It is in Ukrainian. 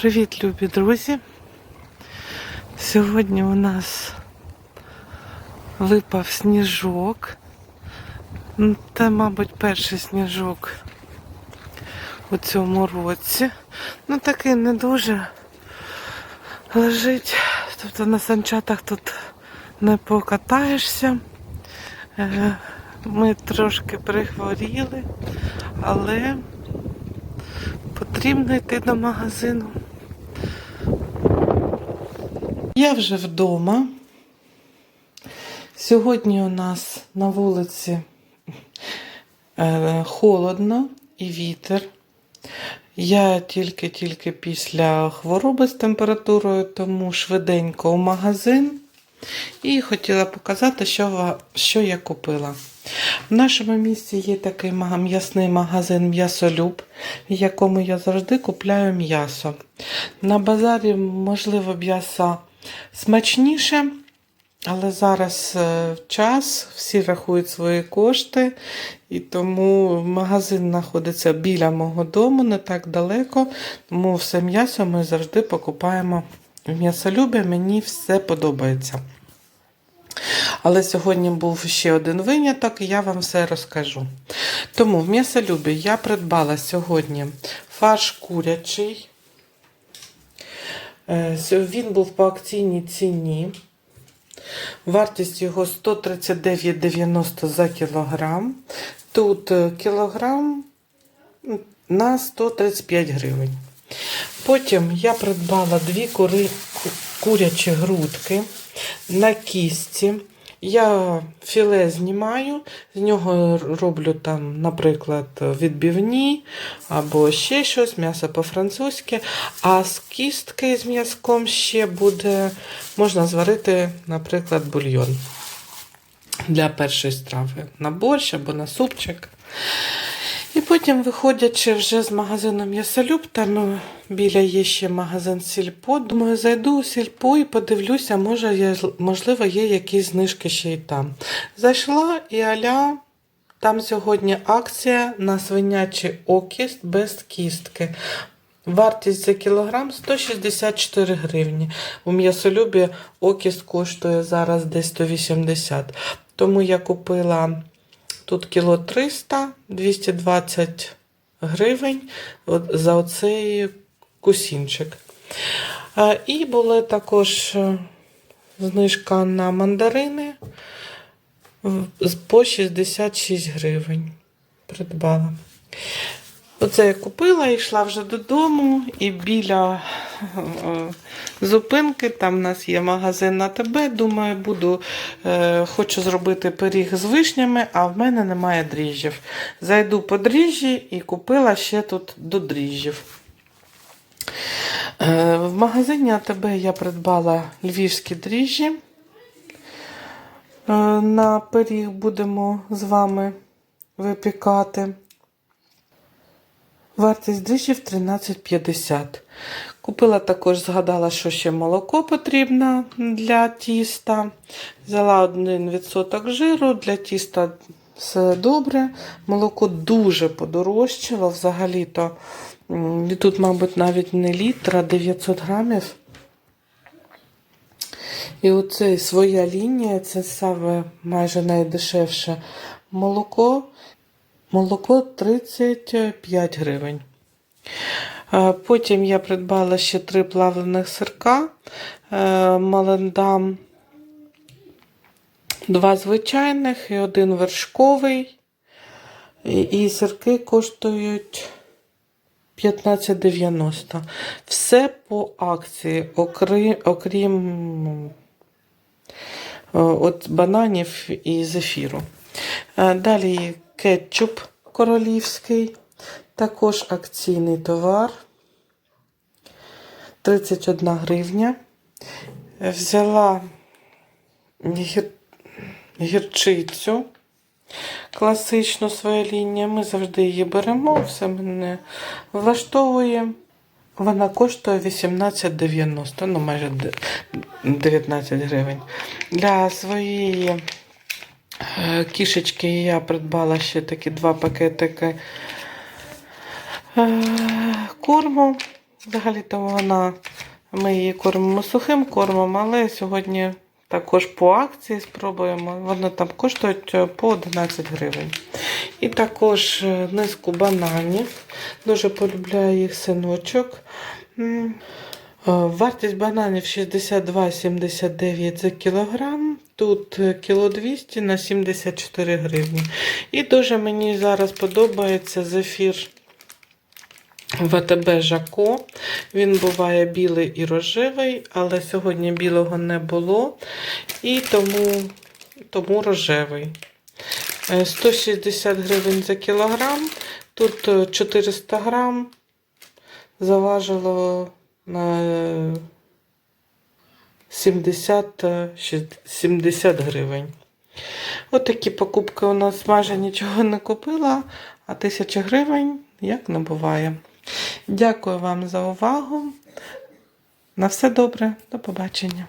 Привіт, любі друзі! Сьогодні у нас випав сніжок. Це, мабуть, перший сніжок у цьому році. Ну, такий не дуже лежить. Тобто на санчатах тут не покатаєшся. Е, Ми трошки прихворіли, але потрібно йти до магазину. Я вже вдома. Сьогодні у нас на вулиці е, холодно і вітер. Я тільки-тільки після хвороби з температурою, тому швиденько у магазин. І хотіла показати, що, що я купила. В нашому місті є такий м'ясний магазин М'ясолюб, в якому я завжди купляю м'ясо. На базарі, можливо, м'ясо смачніше, але зараз е, час, всі рахують свої кошти, і тому магазин знаходиться біля мого дому, не так далеко. Тому все м'ясо ми завжди покупаємо м'ясолюбі. Мені все подобається. Але сьогодні був ще один виняток, і я вам все розкажу. Тому в м'ясолюбі я придбала сьогодні фарш курячий. Е, Він був по акційній ціні. Вартість його 139,90 за кілограм. Тут е, кілограм на 135 гривень. Потім я придбала дві кури, курячі грудки на кісті. Я філе знімаю, з нього роблю там, наприклад, відбивні або ще щось, м'ясо по-французьки. А з кістки з м'язком ще буде можна зварити, наприклад, бульйон для першої страви на борщ або на супчик. І потім, виходячи вже з магазину М'ясолюб, там е, біля є ще магазин Сільпо. Думаю, зайду у Сільпо і подивлюся, може, є, можливо, є якісь знижки ще й там. Зайшла і аля. Там сьогодні акція на свинячий окіст без кістки. Вартість за кілограм 164 гривні. У м'ясолюбі окіст коштує зараз десь 180. Тому я купила Тут кіло 300, 220 гривень за оцей кусінчик. І була також е, знижка на мандарини по 66 гривень. Придбала. Оце я купила, йшла вже додому, і біля е, зупинки, там у нас є магазин на ТБ. Думаю, буду, е, хочу зробити пиріг з вишнями, а в мене немає дріжджів. Зайду по дріжджі і купила ще тут до дріжджів. Е, в магазині АТБ я придбала львівські дріжджі. На пиріг будемо з вами випікати. Вартість дріжджів 13,50. Купила також, згадала, що ще молоко потрібно для тіста. Взяла 1% жиру, для тіста все добре. Молоко дуже подорожчало. Взагалі-то тут, мабуть, навіть не літр, а 900 грамів. І оце своя лінія, це саме майже найдешевше молоко. Молоко 35 гривень. Е, Потім я придбала ще три плавлених сирка. е, Малендам, два звичайних і один вершковий. І, сирки коштують 15,90. Все по акції, окрім, е, от бананів і зефіру. Далі кетчуп королівський, також акційний товар. 31 гривня. Взяла гір... гірчицю класичну своя лінія. Ми завжди її беремо, все мене влаштовує. Вона коштує 18,90, ну майже 19 гривень. Для своєї кішечки я придбала ще такі два пакетики е, корму Взагалі-то вона, ми її кормимо сухим кормом, але сьогодні також по акції спробуємо. Вони там коштують е, по 11 гривень. І також е, низку бананів. Дуже полюбляє їх синочок. Е, Вартість бананів 62,79 за кілограм. Тут е, кіло 200 на 74 гривні. І дуже мені зараз подобається зефір ВТБ Жако. Він буває білий і рожевий, але сьогодні білого не було. І тому, тому рожевий. Е, 160 гривень за кілограм. Тут е, 400 грам. Заважило на е, 70, е, 70 гривень. От такі покупки у нас майже нічого не купила, а 1000 гривень як не буває. Дякую вам за увагу. На все добре, до побачення.